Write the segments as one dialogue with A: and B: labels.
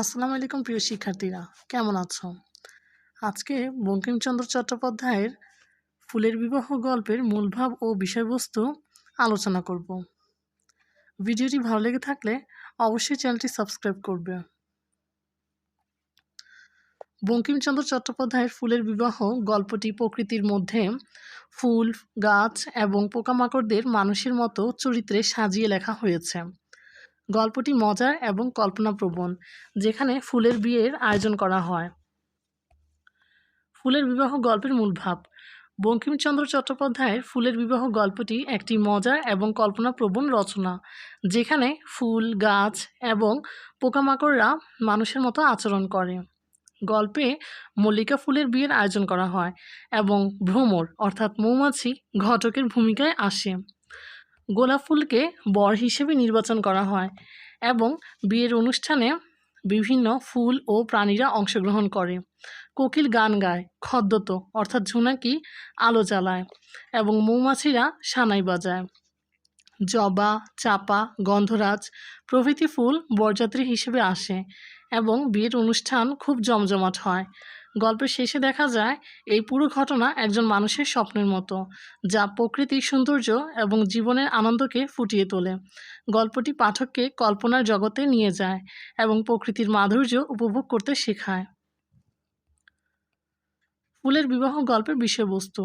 A: আসসালামু আলাইকুম প্রিয় শিক্ষার্থীরা, কেমন আছো? আজকে বঙ্কিমচন্দ্র চট্টোপাধ্যায়ের ফুলের বিবাহ গল্পের মূলভাব ও বিষয়বস্তু আলোচনা করব। ভিডিওটি ভালো লেগে থাকলে অবশ্যই চ্যানেলটি সাবস্ক্রাইব করবে। বঙ্কিমচন্দ্র চট্টোপাধ্যায়ের ফুলের বিবাহ গল্পটি প্রকৃতির মধ্যে ফুল, গাছ এবং পোকামাকড়দের মানুষের মতো চরিত্রে সাজিয়ে লেখা হয়েছে। গল্পটি মজার এবং কল্পনাপ্রবণ, যেখানে ফুলের বিয়ের আয়োজন করা হয়। ফুলের বিবাহ গল্পের মূল ভাব। বঙ্কিমচন্দ্র চট্টোপাধ্যায়ের ফুলের বিবাহ গল্পটি একটি মজার এবং কল্পনাপ্রবণ রচনা, যেখানে ফুল, গাছ এবং পোকামাকড়রা মানুষের মতো আচরণ করে। গল্পে মল্লিকা ফুলের বিয়ের আয়োজন করা হয় এবং ভ্রমর, অর্থাৎ মৌমাছি, ঘটকের ভূমিকায় আসে। গোলাপ ফুলকে বর হিসেবে নির্বাচন করা হয় এবং বিয়ের অনুষ্ঠানে বিভিন্ন ফুল ও প্রাণীরা অংশগ্রহণ করে। কোকিল গান গায় খদ্দত অর্থাৎ ঝুনাকি আলো জ্বালায় এবং মৌমাছিরা সানাই বাজায়। জবা, চাপা, গন্ধরাজ প্রভৃতি ফুল বরযাত্রী হিসেবে আসে এবং বিয়ের অনুষ্ঠান খুব জমজমাট হয়। গল্পের শেষে দেখা যায়, এই পুরো ঘটনা একজন মানুষের স্বপ্নের মতো, যা প্রকৃতির সৌন্দর্য এবং জীবনের আনন্দকে ফুটিয়ে তোলে। গল্পটি পাঠককে কল্পনার জগতে নিয়ে যায় এবং প্রকৃতির মাধুর্য উপভোগ করতে শেখায়। ফুলের বিবাহ গল্পের বিষয়বস্তু।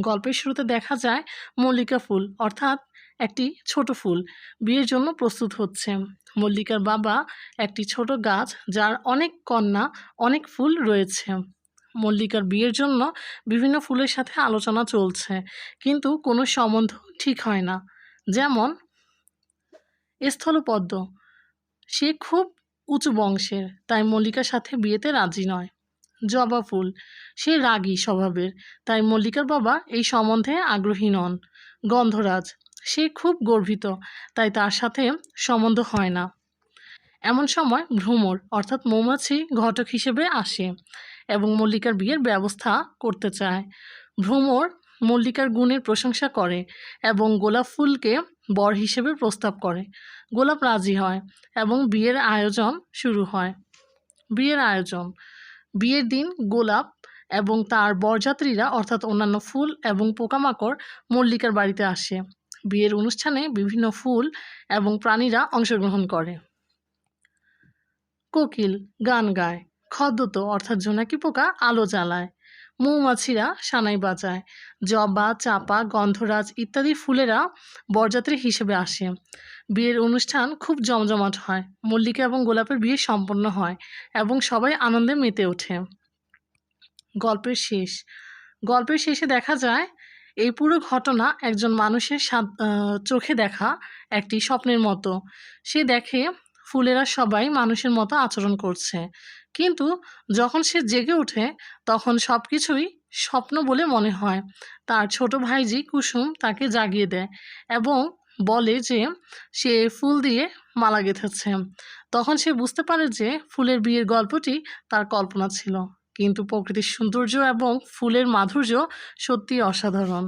A: গল্পের শুরুতে দেখা যায় মল্লিকা ফুল, অর্থাৎ একটি ছোট ফুল। বিয়ের জন্য প্রস্তুত হচ্ছে। মল্লিকার বাবা একটি ছোট গাছ যার অনেক কন্যা, অনেক ফুল রয়েছে। মল্লিকার বিয়ের জন্য বিভিন্ন ফুলের সাথে আলোচনা চলছে, কিন্তু কোনো সম্বন্ধ ঠিক হয় না। যেমন, স্থলপদ্ম। সে খুব উঁচু বংশের, তাই মল্লিকার সাথে বিয়েতে রাজি নয়। জবা ফুল। সে রাগী স্বভাবের, তাই মল্লিকার বাবা এই সম্বন্ধে আগ্রহী নন। গন্ধরাজ। সে খুব গর্বিত, তাই তার সাথে সম্বন্ধ হয় না। এমন সময় ভ্রমর, অর্থাৎ মৌমাছি ঘটক হিসেবে আসে এবং মল্লিকার বিয়ের ব্যবস্থা করতে চায়। ভ্রমর মল্লিকার গুণের প্রশংসা করে এবং গোলাপ ফুলকে বর হিসেবে প্রস্তাব করে। গোলাপ রাজি হয় এবং বিয়ের আয়োজন শুরু হয়। বিয়ের আয়োজন। বিয়ের দিন গোলাপ এবং তার বরযাত্রীরা, অর্থাৎ অন্যান্য ফুল এবং পোকামাকড় মল্লিকার বাড়িতে আসে। বিয়ের অনুষ্ঠানে বিভিন্ন ফুল এবং প্রাণীরা অংশগ্রহণ করে। কোকিল গান গায় খদ্দত অর্থাৎ জোনাকি পোকা আলো জ্বালায়, মৌমাছিরা সানাই বাজায়, জবা, চাপা, গন্ধরাজ ইত্যাদি ফুলেরা বরযাত্রী হিসেবে আসে। বিয়ের অনুষ্ঠান খুব জমজমাট হয়, মল্লিকা এবং গোলাপের বিয়ে সম্পন্ন হয় এবং সবাই আনন্দে মেতে ওঠে। গল্পের শেষ, গল্পের শেষে দেখা যায় এই পুরো ঘটনা একজন মানুষের চোখে দেখা একটি স্বপ্নের মতো। সে দেখে ফুলেরা সবাই মানুষের মতো আচরণ করছে। কিন্তু যখন সে জেগে ওঠে, তখন সব কিছুই স্বপ্ন বলে মনে হয়। তার ছোট ভাইজি কুসুম তাকে জাগিয়ে দেয় এবং বলে যে সে ফুল দিয়ে মালা গেঁথেছে। তখন সে বুঝতে পারে যে ফুলের বিয়ের গল্পটি তার কল্পনা ছিল। কিন্তু প্রকৃতির সৌন্দর্য এবং ফুলের মাধুর্য সত্যি অসাধারণ।